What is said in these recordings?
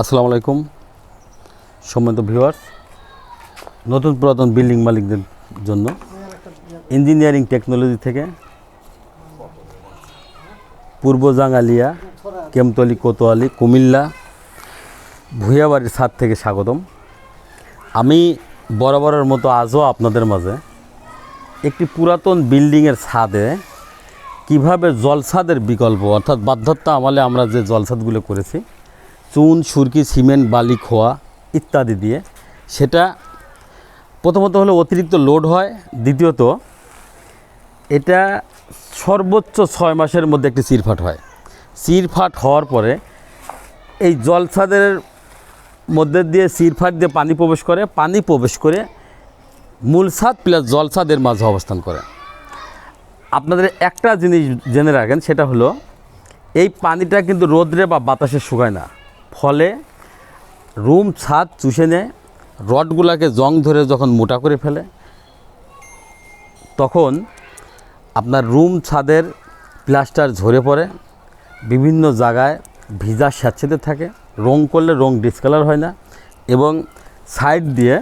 আসসালামু আলাইকুম। সম্মানিত ভিউয়ার্স, নতুন পুরাতন বিল্ডিং মালিকদের জন্য ইঞ্জিনিয়ারিং টেকনোলজি থেকে পূর্ব জাঙ্গালিয়া, কেমতলি, কোতোয়ালি, কুমিল্লা, ভুইয়াবাড়ির ছাদ থেকে স্বাগতম। আমি বরাবরের মতো আজও আপনাদের মাঝে একটি পুরাতন বিল্ডিংয়ের ছাদে কীভাবে জলছাদের বিকল্প, অর্থাৎ বাধ্যতা আমলে আমরা যে জলছাদগুলো করেছি চুন, সুরকি, সিমেন্ট, বালি, খোয়া ইত্যাদি দিয়ে সেটা প্রথমত হলো অতিরিক্ত লোড হয়। দ্বিতীয়ত, এটা সর্বোচ্চ ছয় মাসের মধ্যে একটি চিরফাট হয়। চিরফাট হওয়ার পরে এই জলছাদের মধ্যে দিয়ে চিরফাট দিয়ে পানি প্রবেশ করে, পানি প্রবেশ করে মূল ছাদ প্লাস জলছাদের মাঝে অবস্থান করে। আপনাদের একটা জিনিস জেনে রাখেন, সেটা হলো এই পানিটা কিন্তু রোদ্রে বা বাতাসে শুকায় না। ফলে রুম, ছাদ চুষে নেয়, রডগুলাকে জং ধরে যখন মোটা করে ফেলে, তখন আপনার রুম, ছাদের প্লাস্টার ঝরে পড়ে, বিভিন্ন জায়গায় ভিজা স্যাঁতসেঁতে থাকে, রং করলে রং ডিসকালার হয় না এবং সাইড দিয়ে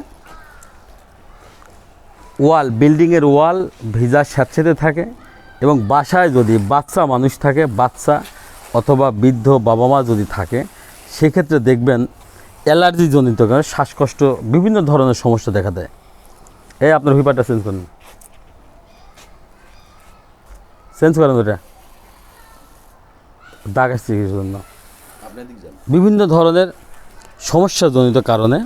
ওয়াল, বিল্ডিংয়ের ওয়াল ভিজা স্যাঁতসেঁতে থাকে এবং বাসায় যদি বাচ্চা মানুষ থাকে, বাচ্চা অথবা বৃদ্ধ বাবা মা যদি থাকে সেক্ষেত্রে দেখবেন অ্যালার্জি জনিত কারণে শ্বাসকষ্ট বিভিন্ন ধরনের সমস্যা দেখা দেয়। এই আপনার হুইপারটা চেঞ্জ করুন। চেঞ্জ করেন ওটা। দাগ আসছে কিছুর জন্য। বিভিন্ন ধরনের সমস্যাজনিত কারণে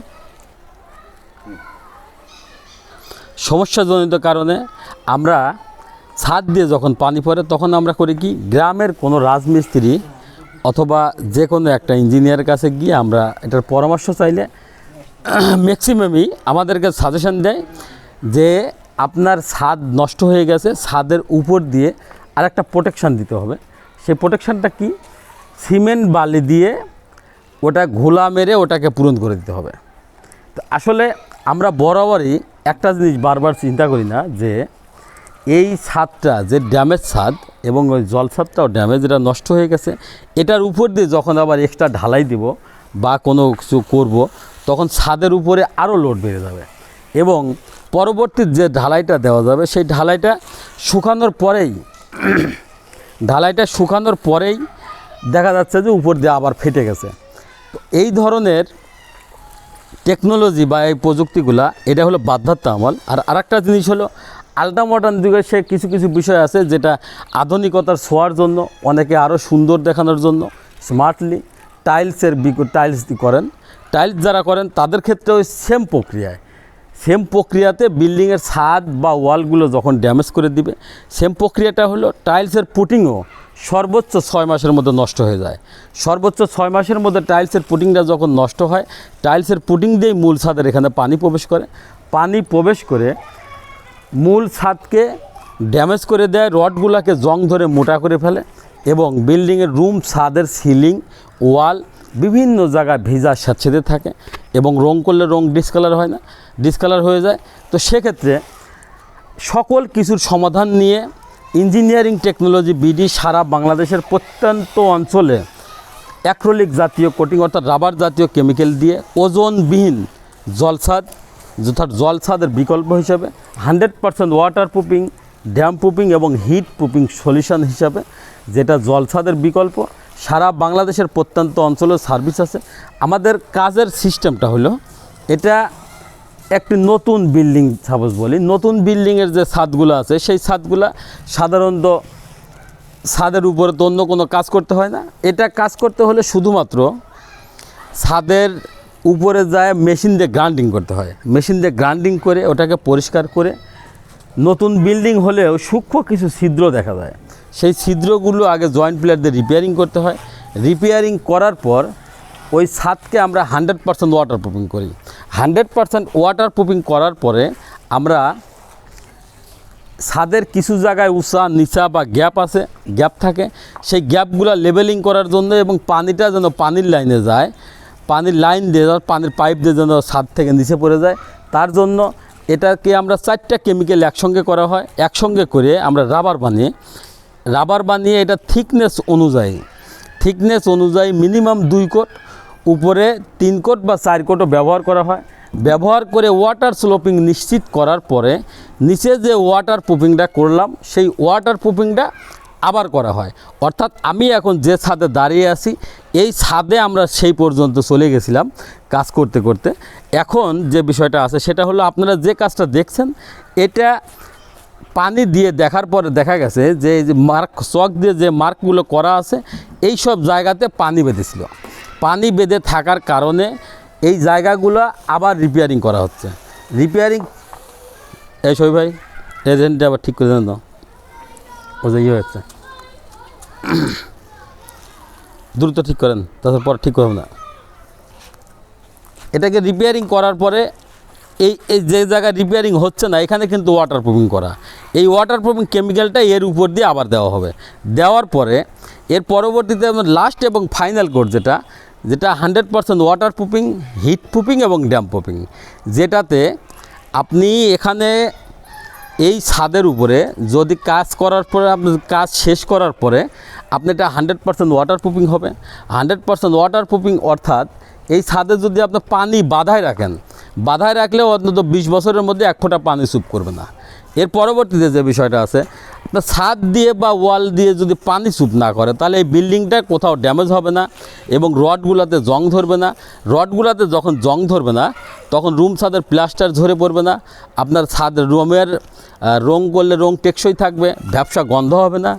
সমস্যাজনিত কারণে আমরা ছাদ দিয়ে যখন পানি পড়ে তখন আমরা করি কি? গ্রামের কোনো রাজমিস্ত্রি অথবা যে কোনো একটা ইঞ্জিনিয়ারের কাছে গিয়ে আমরা এটার পরামর্শ চাইলে ম্যাক্সিমামই আমাদেরকে সাজেশন দেয় যে আপনার ছাদ নষ্ট হয়ে গেছে, ছাদের উপর দিয়ে আর একটা প্রোটেকশান দিতে হবে। সেই প্রোটেকশানটা কি? সিমেন্ট বালি দিয়ে ওটা ঘোলা মেরে ওটাকে পূরণ করে দিতে হবে। তো আসলে আমরা বরাবরই একটা জিনিস বারবার চিন্তা করি না যে এই ছাদটা, যে ড্যামেজ ছাদ এবং ওই জল ছাদটাও ড্যামেজ এটা নষ্ট হয়ে গেছে। এটার উপর দিয়ে যখন আবার এক্সট্রা ঢালাই দিব বা কোনো কিছু করব, তখন ছাদের উপরে আরও লোড বেড়ে যাবে। এবং পরবর্তী যে ঢালাইটা দেওয়া যাবে, সেই ঢালাইটা শুকানোর পরেই, ঢালাইটা শুকানোর পরেই দেখা যাচ্ছে যে উপর দিয়ে আবার ফেটে গেছে। তো এই ধরনের টেকনোলজি বা এই প্রযুক্তিগুলা, এটা হলো বাধ্যতা আমল আর আরেকটা জিনিস হলো আলট্রা মডার্ন যুগে সে কিছু কিছু বিষয় আছে যেটা আধুনিকতার ছোঁয়ার জন্য, অনেকে আরও সুন্দর দেখানোর জন্য স্মার্টলি টাইলসের বিক- টাইলস করেন। টাইলস যারা করেন, তাদের ক্ষেত্রে ওই সেম প্রক্রিয়ায়। সেম প্রক্রিয়াতে বিল্ডিংয়ের ছাদ বা ওয়ালগুলো যখন ড্যামেজ করে দিবে সেম প্রক্রিয়াটা হলো টাইলসের পুটিংও সর্বোচ্চ ছয় মাসের মধ্যে নষ্ট হয়ে যায়। সর্বোচ্চ ছয় মাসের মধ্যে টাইলসের পুটিংটা যখন নষ্ট হয় টাইলসের পুটিং দিয়েই মূল ছাদের এখানে পানি প্রবেশ করে। পানি প্রবেশ করে মূল ছাদকে ড্যামেজ করে দেয়, রডগুলোকে জং ধরে মোটা করে ফেলে এবং বিল্ডিংয়ের রুম, ছাদের সিলিং, ওয়াল বিভিন্ন জায়গায় ভিজা স্যাঁতসেঁতে থাকে এবং রং করলে রং ডিসকালার হয় না, ডিসকালার হয়ে যায়। তো সেক্ষেত্রে সকল কিছুর সমাধান নিয়ে ইঞ্জিনিয়ারিং টেকনোলজি বিডি সারা বাংলাদেশের প্রত্যন্ত অঞ্চলে অ্যাক্রোলিক জাতীয় কোটিং অর্থাৎ রাবার জাতীয় কেমিক্যাল দিয়ে ওজনবিহীন জলছাদ অর্থাৎ জলছাদের বিকল্প হিসাবে hundred percent water proofing damp proofing এবং হিট প্রুফিং সলিউশন হিসাবে, যেটা জলছাদের বিকল্প, সারা বাংলাদেশের প্রত্যন্ত অঞ্চলে সার্ভিস আছে। আমাদের কাজের সিস্টেমটা হলো, এটা একটি নতুন বিল্ডিং সাপোজ বলি, নতুন বিল্ডিংয়ের যে ছাদগুলো আছে, সেই ছাদগুলো সাধারণত ছাদের উপরে তো অন্য কোনো কাজ করতে হয় না। এটা কাজ করতে হলে শুধুমাত্র ছাদের উপরে যায় মেশিন দিয়ে গ্রাইন্ডিং করতে হয়। মেশিন দিয়ে গ্রাইন্ডিং করে ওটাকে পরিষ্কার করে নতুন বিল্ডিং হলেও সূক্ষ্ম কিছু ছিদ্র দেখা যায়। সেই ছিদ্রগুলো আগে জয়েন্ট প্লেয়ার দিয়ে রিপেয়ারিং করতে হয়। রিপেয়ারিং করার পর ওই ছাদকে আমরা হান্ড্রেড পার্সেন্ট ওয়াটার প্রুফিং করি। হান্ড্রেড পার্সেন্ট ওয়াটার প্রুফিং করার পরে আমরা ছাদের কিছু জায়গায় উঁচা, নিচা বা গ্যাপ আছে, গ্যাপ থাকে। সেই গ্যাপগুলো লেভেলিং করার জন্য এবং পানিটা যেন পানির লাইনে যায় পানির লাইন দিয়ে যাওয়ার পানির পাইপ দিয়ে যেন ছাদ থেকে নিচে পড়ে যায়। তার জন্য এটাকে আমরা চারটা কেমিক্যাল একসঙ্গে করা হয়। একসঙ্গে করে আমরা রাবার বানিয়ে রাবার বানিয়ে এটা থিকনেস অনুযায়ী থিকনেস অনুযায়ী মিনিমাম দুই কোট, উপরে তিন কোট বা চার কোটও ব্যবহার করা হয়। ব্যবহার করে ওয়াটার স্লোপিং নিশ্চিত করার পরে নিচে যে ওয়াটার প্রুফিংটা করলাম, সেই ওয়াটার প্রুফিংটা আবার করা হয়। অর্থাৎ আমি এখন যে ছাদে দাঁড়িয়ে আছি, এই ছাদে আমরা সেই পর্যন্ত চলে গেছিলাম কাজ করতে করতে। এখন যে বিষয়টা আছে, সেটা হলো আপনারা যে কাজটা দেখছেন, এটা পানি দিয়ে দেখার পরে দেখা গেছে যে মার্ক, চক দিয়ে যে মার্কগুলো করা আছে, এই সব জায়গাতে পানি বেঁধেছিল। পানি বেঁধে থাকার কারণে এই জায়গাগুলো আবার রিপেয়ারিং করা হচ্ছে। রিপেয়ারিং এই সই ভাই এজেন্টটা আবার ঠিক করে দেন তো। ও যে ইয়ে হচ্ছে। দ্রুত ঠিক করেন, তারপর পর ঠিক করবেন না। এটাকে রিপেয়ারিং করার পরে এই এই যে জায়গায় রিপেয়ারিং হচ্ছে না, এখানে কিন্তু ওয়াটার প্রুফিং করা। এই ওয়াটার প্রুফিং কেমিক্যালটা এর উপর দিয়ে আবার দেওয়া হবে। দেওয়ার পরে এর পরবর্তীতে লাস্ট এবং ফাইনাল কোড যেটা যেটা hundred percent water proofing heat proofing এবং ড্যাম প্রুফিং যেটাতে আপনি এখানে এই ছাদের উপরে যদি কাজ করার পরে আপনি কাজ শেষ করার পরে আপনি এটা হান্ড্রেড পারসেন্ট ওয়াটার প্রুফিং হবে। হান্ড্রেড পারসেন্ট ওয়াটার প্রুফিং অর্থাৎ এই ছাদে যদি আপনি পানি বাধায় রাখেন, বাধায় রাখলেও অন্তত বিশ বছরের মধ্যে এক ফোঁটা পানি সুপ করবে না। এর পরবর্তীতে যে বিষয়টা আছে আপনার ছাদ দিয়ে বা ওয়াল দিয়ে যদি পানি চুপ না করে, তাহলে এই বিল্ডিংটা কোথাও ড্যামেজ হবে না এবং রডগুলোতে জং ধরবে না। রডগুলোতে যখন জং ধরবে না, তখন রুম ছাদের প্লাস্টার ঝরে পড়বে না। আপনার ছাদ রুমের রং করলে রং টেকসই থাকবে, ব্যবসা গন্ধ হবে না।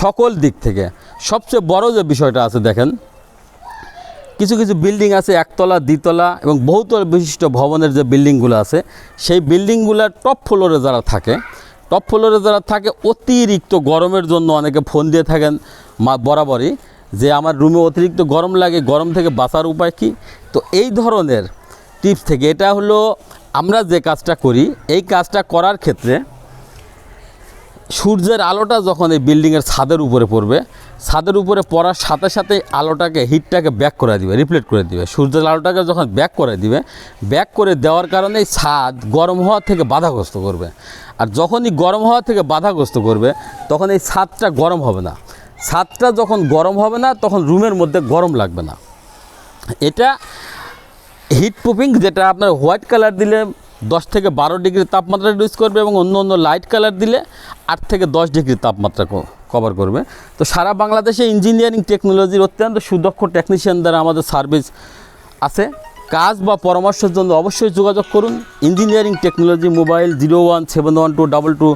সকল দিক থেকে সবচেয়ে বড় যে বিষয়টা আছে, দেখেন, কিছু কিছু বিল্ডিং আছে, একতলা, দ্বিতলা এবং বহুতল বিশিষ্ট ভবনের যে বিল্ডিংগুলো আছে, সেই বিল্ডিংগুলোর টপ ফ্লোরে যারা থাকে টপ ফ্লোরে যারা থাকে, অতিরিক্ত গরমের জন্য অনেকে ফোন দিয়ে থাকেন, মা, বরাবরই, যে আমার রুমে অতিরিক্ত গরম লাগে, গরম থেকে বাঁচার উপায় কি? তো এই ধরনের টিপস থেকে, এটা হলো আমরা যে কাজটা করি, এই কাজটা করার ক্ষেত্রে সূর্যের আলোটা যখন এই বিল্ডিংয়ের ছাদের উপরে পড়বে, ছাদের উপরে পড়ার সাথে সাথে আলোটাকে হিটটাকে ব্যাক করে দিবে রিফ্লেক্ট করে দিবে। সূর্যের আলোটাকে যখন ব্যাক করে দিবে ব্যাক করে দেওয়ার কারণে ছাদ গরম হওয়া থেকে বাধাগ্রস্ত করবে। আর যখনই গরম হওয়া থেকে বাধাগ্রস্ত করবে, তখন এই ছাদটা গরম হবে না। ছাদটা যখন গরম হবে না, তখন রুমের মধ্যে গরম লাগবে না। এটা হিট প্রুফিং যেটা আপনার হোয়াইট কালার দিলে দশ থেকে বারো ডিগ্রি তাপমাত্রা রিডিউস করবে এবং অন্য অন্য লাইট কালার দিলে আট থেকে দশ ডিগ্রি তাপমাত্রা কভার করবে। তো সারা বাংলাদেশে ইঞ্জিনিয়ারিং টেকনোলজির অত্যন্ত সুদক্ষ টেকনিশিয়ান দ্বারা আমাদের সার্ভিস আছে। কাজ বা পরামর্শের জন্য অবশ্যই যোগাযোগ করুন। Engineering technology mobile zero one seven one two double two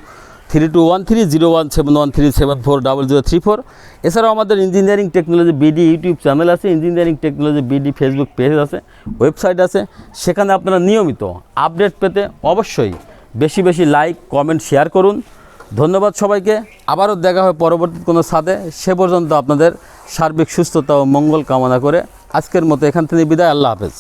three two one three zero one seven one three seven four double zero three four. এছাড়াও আমাদের engineering technology BD YouTube channel আছে, engineering technology BD Facebook page আছে, website আছে, সেখানে আপনারা নিয়মিত update পেতে অবশ্যই বেশি বেশি লাইক, কমেন্ট, শেয়ার করুন। ধন্যবাদ সবাইকে, আবারও দেখা হয় পরবর্তী কোনো সাথে সে পর্যন্ত আপনাদের সার্বিক সুস্থতা ও মঙ্গল কামনা করে আজকের মতো এখান থেকে বিদায়, আল্লাহ হাফেজ।